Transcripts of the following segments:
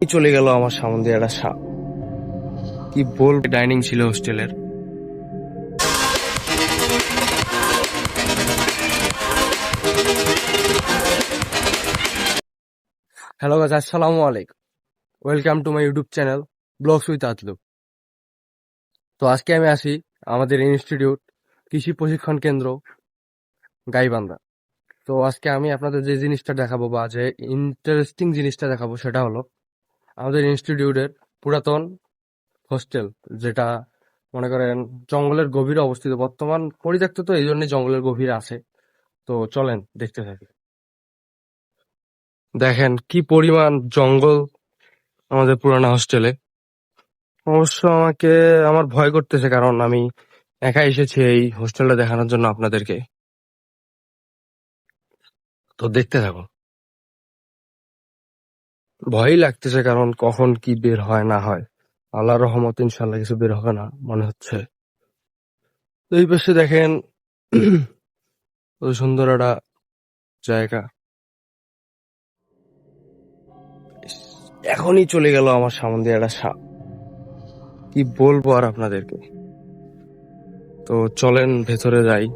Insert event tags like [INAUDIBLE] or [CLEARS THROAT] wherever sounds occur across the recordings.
চলে গেল আমার সামনে দিয়ে একটা সাপ। কি বলব? ডাইনিং ছিল হোস্টেলের। হ্যালো গাছ আসসালামু আলাইকুম। Welcome to my YouTube channel vlogs with Atlu তো আজকে আমি আসি আমাদের ইনস্টিটিউট কৃষি প্রশিক্ষণ কেন্দ্র, গাইবান্ধা। তো আজকে আমি আপনাদের যে জিনিসটা দেখাবো বা যে ইন্টারেস্টিং জিনিসটা দেখাবো সেটা হলো আমাদের ইনস্টিটিউটের পুরাতন হোস্টেল, যেটা মনে করেন জঙ্গলের গভীরে অবস্থিত। বর্তমান পরিত্যক্ত তো এই জন্য জঙ্গলের গভীরে আছে। তো চলেন দেখতে থাকি। দেখেন কি পরিমাণ জঙ্গল আমাদের পুরানো হোস্টেলে। অবশ্য আমাকে, আমার ভয় করতেছে কারণ আমি একা এসেছি এই হোস্টেলটা দেখানোর জন্য আপনাদেরকে। তো দেখতে থাকো ভয়ই লাগতেছে কারণ কখন কি বের হয়, না হয়। আল্লাহর রহমত ইনশাল্লাহ কিছু বের হবে না, মনে হচ্ছে। তো এই পাশে দেখেন [CLEARS THROAT] সুন্দর একটা জায়গা। এখনই চলে গেল আমার সামনে দিয়ে একটা সাপ। কি বলব আর আপনাদেরকে? তো চলেন, ভেতরে যাই।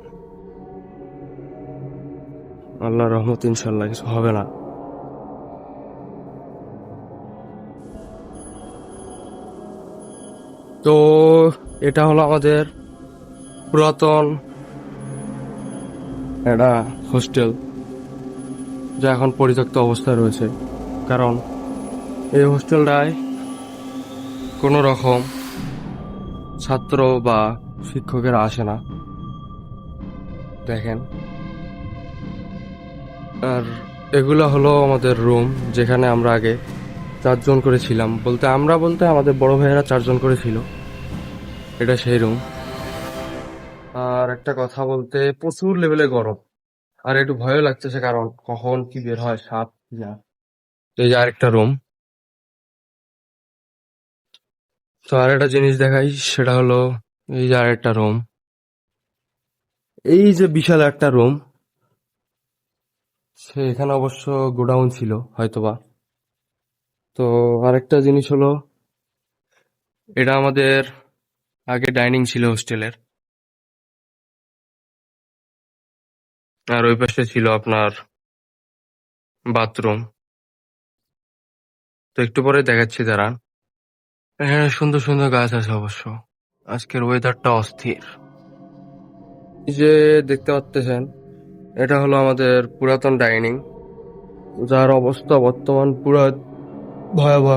আল্লাহ রহমত ইনশাল্লাহ কিছু হবে না। তো এটা হলো আমাদের পুরাতন একটা হোস্টেল, যা এখন পরিত্যক্ত অবস্থায় রয়েছে। কারণ এই হোস্টেলটায় কোনো রকম ছাত্র বা শিক্ষকেরা আসে না। দেখেন। আর এগুলো হলো আমাদের রুম, যেখানে আমরা আগে চারজন করে ছিলাম বলতে আমরা বলতে আমাদের বড় ভাইয়েরা চারজন করে ছিল এটা সেই রুম আর একটা কথা বলতে, প্রচুর লেভেলে গরম। আর একটু ভয়ও লাগতেছে কারণ কখন কি বের হয়, সাপ না। এই যে আরেকটা রুম তো আর একটা জিনিস দেখাই, সেটা হলো এই যে আরেকটা রুম এই যে বিশাল একটা রুম সে এখানে অবশ্য গোডাউন ছিল, হয়তোবা। তো আরেকটা জিনিস হলো, এটা আমাদের আগে ডাইনিং ছিল হোস্টেলের। আর ওই পাশে ছিল আপনার বাথরুম। তো একটু পরে দেখাচ্ছি দাঁড়ান এখানে সুন্দর সুন্দর গাছ আছে অবশ্য। আজকের ওয়েদারটা অস্থির। যে দেখতে পাচ্ছেন, এটা হলো আমাদের পুরাতন ডাইনিং। যার অবস্থা বর্তমান পুরো ভয়াবহ